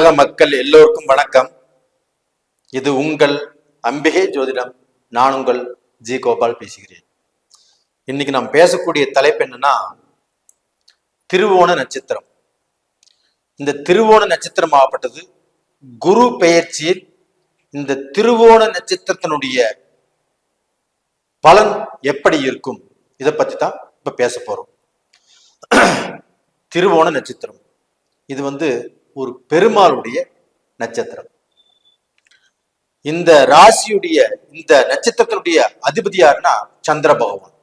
உலக மக்கள் எல்லோருக்கும் வணக்கம். இது உங்கள் அம்பிகை ஜோதிடம். நான் உங்கள் ஜி கோபால் பேசுகிறேன். இன்னைக்கு நாம் பேசக்கூடிய தலைப்பு என்னன்னா திருவோண நட்சத்திரம். இந்த திருவோண நட்சத்திரம் ஆகப்பட்டது குரு பெயர்ச்சியில் இந்த திருவோண நட்சத்திரத்தினுடைய பலன் எப்படி இருக்கும்? இதை பத்தி தான் இப்ப பேச போறோம். திருவோண நட்சத்திரம். இது வந்து ஒரு பெருமாளுடைய நட்சத்திரம். இந்த ராசியுடைய இந்த நட்சத்திரத்தினுடைய அதிபதி யாருன்னா சந்திர பகவான்.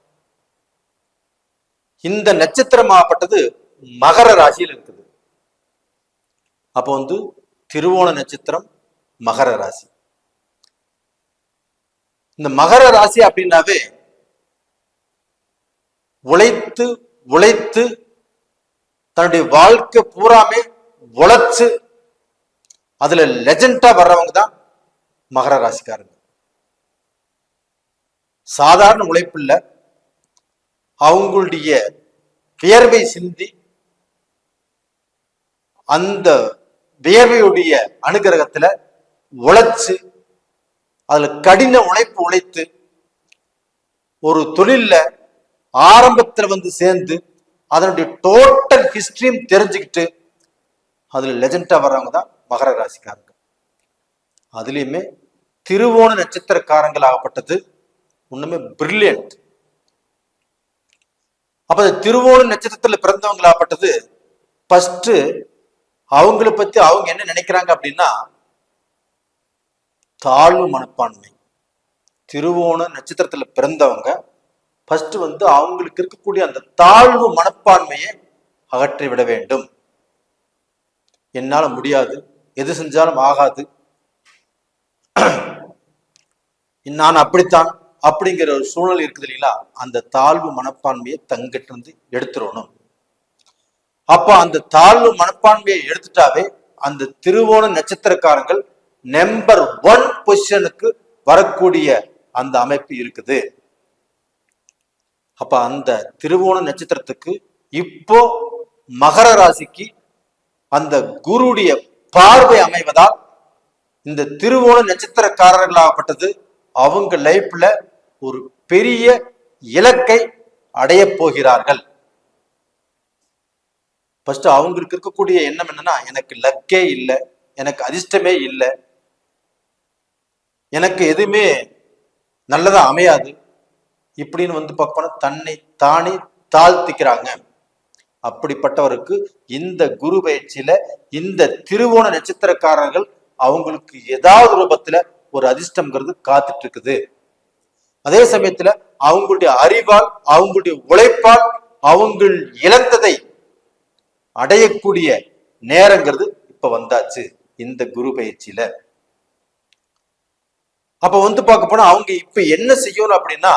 இந்த நட்சத்திரமாகப்பட்டது மகர ராசியில் இருக்குது. அப்போ வந்து திருவோண நட்சத்திரம் மகர ராசி. இந்த மகர ராசி அப்படின்னாவே உழைத்து உழைத்து தன்னுடைய வாழ்க்கை பூராமே உழைச்சு அதுல லெஜண்டா வர்றவங்க தான் மகர ராசிக்காரங்க. சாதாரண உழைப்புல அவங்களுடைய வியர்வை சிந்தி அந்த வியர்வையுடைய அனுகிரகத்துல உழைச்சு அதுல கடின உழைப்பு உழைத்து ஒரு தொழில்ல ஆரம்பத்துல வந்து சேர்ந்து அதனுடைய டோட்டல் ஹிஸ்டரியும் தெரிஞ்சுக்கிட்டு அதில் லெஜண்டா வர்றவங்க தான் மகர ராசிக்காரங்க. அதுலேயுமே திருவோண நட்சத்திரக்காரங்கள் ஆகப்பட்டது ஒன்றுமே பிரில்லியன்ட் அப்போ திருவோண நட்சத்திரத்தில் பிறந்தவங்களாகப்பட்டது ஃபஸ்ட்டு அவங்கள பற்றி அவங்க என்ன நினைக்கிறாங்க அப்படின்னா தாழ்வு மனப்பான்மை. திருவோண நட்சத்திரத்தில் பிறந்தவங்க ஃபஸ்ட்டு வந்து அவங்களுக்கு இருக்கக்கூடிய அந்த தாழ்வு மனப்பான்மையை அகற்றி விட வேண்டும். என்னால முடியாது. எது செஞ்சாலும் ஆகாது. நான் அப்படித்தான் அப்படிங்கிற ஒரு சூழல் இருக்குது இல்லைங்களா அந்த தாழ்வு மனப்பான்மையை தங்கிட்டு இருந்து எடுத்துடணும். அப்போ அந்த தாழ்வு மனப்பான்மையை எடுத்துட்டாவே அந்த திருவோண நட்சத்திரக்காரங்கள் நம்பர் ஒன் பொசிஷனுக்கு வரக்கூடிய அந்த அமைப்பு இருக்குது. அப்ப அந்த திருவோண நட்சத்திரத்துக்கு இப்போ மகர ராசிக்கு அந்த குருடைய பார்வை அமைவதால் இந்த திருவோண நட்சத்திரக்காரர்களாகப்பட்டது. அவங்க லைஃப்ல ஒரு பெரிய இலக்கை அடைய போகிறார்கள். ஃபர்ஸ்ட் அவங்களுக்கு இருக்கக்கூடிய எண்ணம் என்னன்னா எனக்கு லக்கே இல்லை எனக்கு அதிர்ஷ்டமே இல்லை எனக்கு எதுவுமே நல்லதா அமையாது இப்படின்னு வந்து பார்க்கணும் தன்னை தானே தாழ்த்திக்கிறாங்க. அப்படிப்பட்டவருக்கு இந்த குரு பயிற்சியில இந்த திருவோண நட்சத்திரக்காரர்கள் அவங்களுக்கு ஏதாவது ரூபத்துல ஒரு அதிர்ஷ்டம்ங்கிறது காத்துட்டு இருக்குது அதே சமயத்துல அவங்களுடைய அறிவால் அவங்களுடைய உழைப்பால் அவங்க இழந்ததை அடையக்கூடிய நேரங்கிறது இப்ப வந்தாச்சு இந்த குரு பயிற்சியில. அப்ப வந்து பார்க்க போனா அவங்க இப்ப என்ன செய்யணும் அப்படின்னா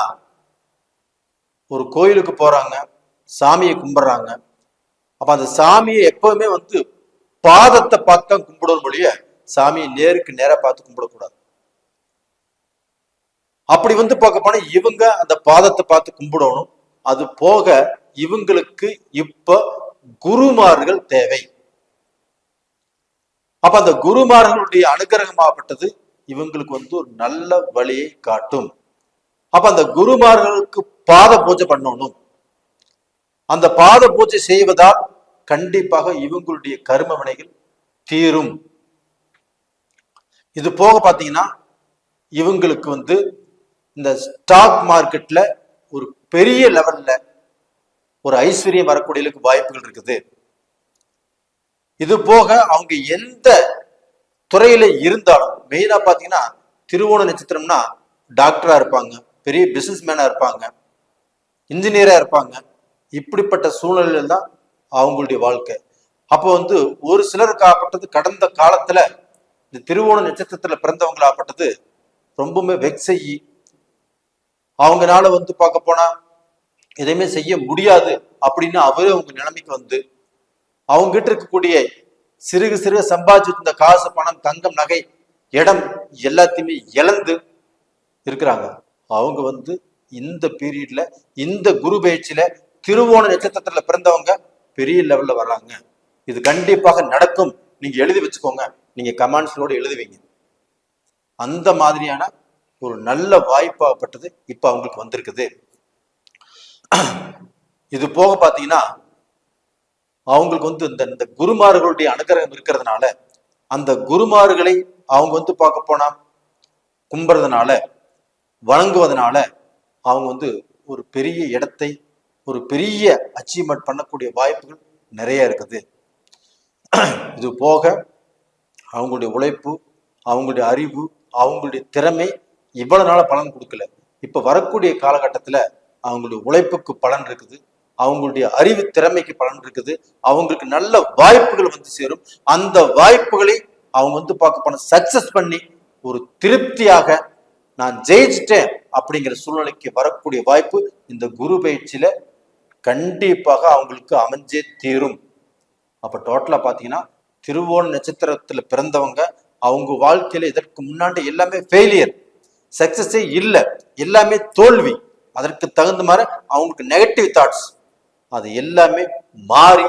ஒரு கோயிலுக்கு போறாங்க சாமியை கும்பிடுறாங்க அப்ப அந்த சாமியை எப்பவுமே வந்து பாதத்தை பார்த்து தான் கும்பிடணும் மொழிய சாமியை நேருக்கு நேரா பார்த்து கும்பிடக்கூடாது. அப்படி வந்து பார்க்க போனா இவங்க அந்த பாதத்தை பார்த்து கும்பிடணும். அது போக இவங்களுக்கு இப்ப குருமார்கள் தேவை. அப்ப அந்த குருமார்களுடைய அனுகிரகமாகப்பட்டது இவங்களுக்கு வந்து ஒரு நல்ல வழியை காட்டும். அப்ப அந்த குருமார்களுக்கு பாத பூஜை பண்ணணும். அந்த பாத பூஜை செய்வதால் கண்டிப்பாக இவங்களுடைய கரும வினைகள் தீரும். இது போக பார்த்தீங்கன்னா இவங்களுக்கு வந்து இந்த ஸ்டாக் மார்க்கெட்ல ஒரு பெரிய லெவல்ல ஒரு ஐஸ்வர்யம் வரக்கூடியதுக்கு வாய்ப்புகள் இருக்குது. இது போக அவங்க எந்த துறையில இருந்தாலும் மெயினா பாத்தீங்கன்னா திருவோண நட்சத்திரம்னா டாக்டரா இருப்பாங்க பெரிய பிசினஸ் மேனா இருப்பாங்க இன்ஜினியரா இருப்பாங்க. இப்படிப்பட்ட சூழ்நிலையில் தான் அவங்களுடைய வாழ்க்கை. அப்போ வந்து ஒரு சிலருக்கு ஆகப்பட்டது கடந்த காலத்துல இந்த திருவோண நட்சத்திரத்துல பிறந்தவங்களாகப்பட்டது ரொம்பவுமே வெக்ஸையி அவங்கனால வந்து பார்க்க போனா எதையுமே செய்ய முடியாது அப்படின்னு அவரே அவங்க நிலைமைக்கு வந்து அவங்க கிட்ட இருக்கக்கூடிய சிறுக சிறுக சம்பாதிச்சிருந்த காசு பணம் தங்கம் நகை இடம் எல்லாத்தையுமே இழந்து இருக்கிறாங்க. அவங்க வந்து இந்த பீரியட்ல இந்த குரு பயிற்சியில திருவோண நட்சத்திரத்துல பிறந்தவங்க பெரிய லெவல்ல வர்றாங்க. இது கண்டிப்பாக நடக்கும். நீங்க எழுதி வச்சுக்கோங்க. நீங்க கமாண்ட்ஸோட எழுதுவீங்க. அந்த மாதிரியான ஒரு நல்ல வாய்ப்பாகப்பட்டது இப்ப அவங்களுக்கு வந்திருக்குது. இது போக பாத்தீங்கன்னா அவங்களுக்கு வந்து இந்த இந்த குருமார்களுடைய அனுகிரகம் இருக்கிறதுனால அந்த குருமார்களை அவங்க வந்து பார்க்க போனா கும்புறதுனால வணங்குவதனால அவங்க வந்து ஒரு பெரிய இடத்தை ஒரு பெரிய அச்சீவ்மெண்ட் பண்ணக்கூடிய வாய்ப்புகள் நிறைய இருக்குது. இது போக அவங்களுடைய உழைப்பு அவங்களுடைய அறிவு அவங்களுடைய திறமை இவ்வளவு நாள பலன் கொடுக்கல. இப்ப வரக்கூடிய காலகட்டத்துல அவங்களுடைய உழைப்புக்கு பலன் இருக்குது அவங்களுடைய அறிவு திறமைக்கு பலன் இருக்குது அவங்களுக்கு நல்ல வாய்ப்புகள் வந்து சேரும். அந்த வாய்ப்புகளை அவங்க வந்து பார்க்க போன சக்சஸ் பண்ணி ஒரு திருப்தியாக நான் ஜெயிச்சிட்டேன் அப்படிங்கிற சூழ்நிலைக்கு வரக்கூடிய வாய்ப்பு இந்த குரு பயிற்சியில கண்டிப்பாக அவங்களுக்கு அமைஞ்சே தீரும். அப்போ டோட்டலாக பார்த்தீங்கன்னா திருவோண நட்சத்திரத்தில் பிறந்தவங்க அவங்க வாழ்க்கையில் இதற்கு முன்னாடி எல்லாமே ஃபெயிலியர் சக்ஸஸே இல்லை. எல்லாமே தோல்வி. அதற்கு தகுந்த மாதிரி அவங்களுக்கு நெகட்டிவ் தாட்ஸ் அது எல்லாமே மாறி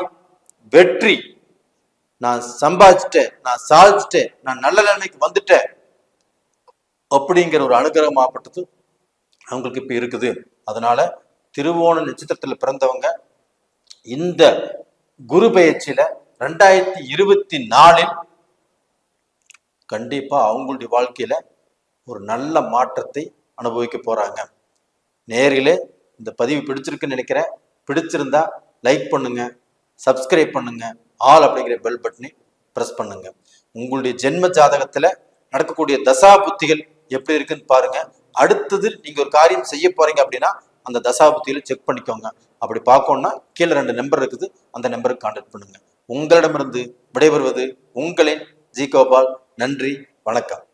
வெற்றி. நான் சம்பாதிச்சிட்டேன் நான் சாதிச்சிட்டேன் நான் நல்ல நிலைமைக்கு வந்துட்டேன் அப்படிங்கிற ஒரு அனுகிரகமாகப்பட்டது அவங்களுக்கு இப்போ இருக்குது. அதனால திருவோண நட்சத்திரத்துல பிறந்தவங்க இந்த குரு பயிற்சியில ரெண்டாயிரத்தி இருபத்தி நாலில் கண்டிப்பா அவங்களுடைய வாழ்க்கையில ஒரு நல்ல மாற்றத்தை அனுபவிக்க போறாங்க. நேரிலே இந்த பதிவு பிடிச்சிருக்குன்னு நினைக்கிறேன். பிடிச்சிருந்தா லைக் பண்ணுங்க சப்ஸ்கிரைப் பண்ணுங்க ஆல் அப்படிங்கிற பெல் பட்டனை ப்ரெஸ் பண்ணுங்க. உங்களுடைய ஜென்ம ஜாதகத்துல நடக்கக்கூடிய தசா புத்திகள் எப்படி இருக்குன்னு பாருங்க. அடுத்தது நீங்க ஒரு காரியம் செய்ய போறீங்க அப்படின்னா அந்த தசாபுத்தியில் செக் பண்ணிக்கோங்க. அப்படி பார்க்கணும்னா கீழே ரெண்டு நம்பர் இருக்குது. அந்த நம்பருக்கு கான்டாக்ட் பண்ணுங்க. உங்களிடமிருந்து விடைபெறுவது உங்களின் ஜி கோபால். நன்றி. வணக்கம்.